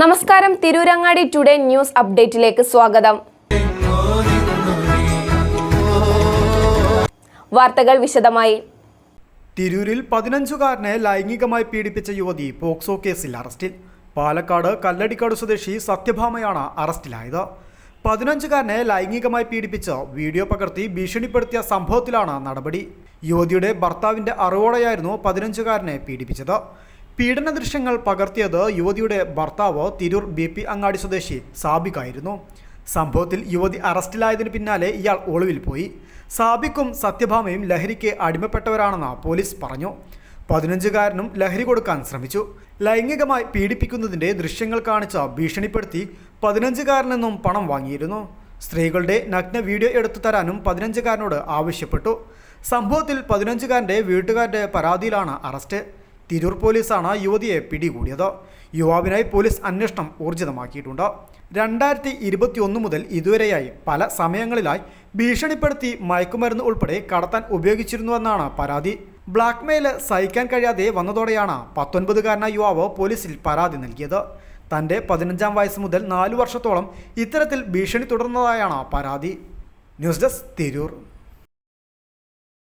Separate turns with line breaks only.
നമസ്കാരം. Tirurangadi today news അപ്ഡേറ്റിലേക്ക് സ്വാഗതം. വാർത്തകൾ വിശദമായി.
തിരൂരിൽ പതിനഞ്ചുകാരനെ ലൈംഗികമായി പീഡിപ്പിച്ച യുവതി പോക്സോ കേസിൽ അറസ്റ്റിൽ. പാലക്കാട് കല്ലടിക്കാട് സ്വദേശി സത്യഭാമയാണ് അറസ്റ്റിലായത്. പതിനഞ്ചുകാരനെ ലൈംഗികമായി പീഡിപ്പിച്ച് വീഡിയോ പകർത്തി ഭീഷണിപ്പെടുത്തിയ സംഭവത്തിലാണ് നടപടി. യുവതിയുടെ ഭർത്താവിന്റെ അറിവോടെയായിരുന്നു പതിനഞ്ചുകാരനെ പീഡിപ്പിച്ചത്. പീഡന ദൃശ്യങ്ങൾ പകർത്തിയത് യുവതിയുടെ ഭർത്താവ് തിരൂർ ബി പി അങ്ങാടി സ്വദേശി സാബിക്കായിരുന്നു. സംഭവത്തിൽ യുവതി അറസ്റ്റിലായതിനു പിന്നാലെ ഇയാൾ ഒളിവിൽ പോയി. സാബിക്കും സത്യഭാമയും ലഹരിക്ക് അടിമപ്പെട്ടവരാണെന്ന് പോലീസ് പറഞ്ഞു. പതിനഞ്ചുകാരനും ലഹരി കൊടുക്കാൻ ശ്രമിച്ചു. ലൈംഗികമായി പീഡിപ്പിക്കുന്നതിന്റെ ദൃശ്യങ്ങൾ കാണിച്ച ഭീഷണിപ്പെടുത്തി പതിനഞ്ചുകാരനെന്നും പണം വാങ്ങിയിരുന്നു. സ്ത്രീകളുടെ നഗ്ന വീഡിയോ എടുത്തു തരാനും പതിനഞ്ചുകാരനോട് ആവശ്യപ്പെട്ടു. സംഭവത്തിൽ പതിനഞ്ചുകാരന്റെ വീട്ടുകാരുടെ പരാതിയിലാണ് അറസ്റ്റ്. തിരൂർ പോലീസാണ് യുവതിയെ പിടികൂടിയത്. യുവാവിനായി പോലീസ് അന്വേഷണം ഊർജിതമാക്കിയിട്ടുണ്ട്. രണ്ടായിരത്തി ഇരുപത്തിയൊന്ന് മുതൽ ഇതുവരെയായി പല സമയങ്ങളിലായി ഭീഷണിപ്പെടുത്തി മയക്കുമരുന്ന് ഉൾപ്പെടെ കടത്താൻ ഉപയോഗിച്ചിരുന്നുവെന്നാണ് പരാതി. ബ്ലാക്ക്മെയിൽ സഹിക്കാൻ കഴിയാതെ വന്നതോടെയാണ് പത്തൊൻപതുകാരനായ യുവാവ് പോലീസിൽ പരാതി നൽകിയത്. തന്റെ പതിനഞ്ചാം വയസ്സ് മുതൽ നാലു വർഷത്തോളം ഇത്തരത്തിൽ ഭീഷണി തുടർന്നതായാണ് പരാതി. News desk Tirur.